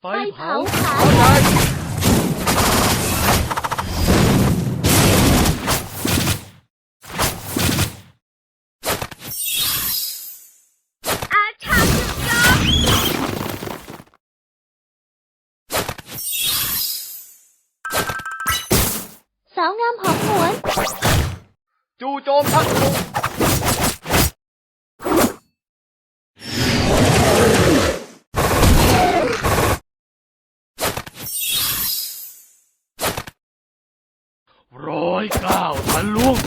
ไฟ ไฟ เผา เผาขา เข้าใจ อาชาจุดจอสาวงามหอมหวน จู่โจมทักลุก ร้อยเก้าทะลุง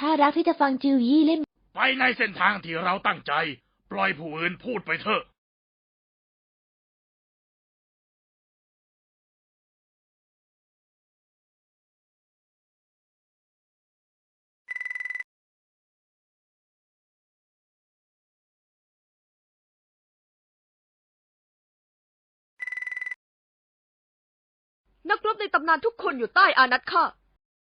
ข้ารักที่จะฟังจิวยี่เล่น ไปในเส้นทางที่เราตั้งใจ ปล่อยผู้อื่นพูดไปเถอะ รบในตำนานทุกคนอยู่ใต้อานัตข้า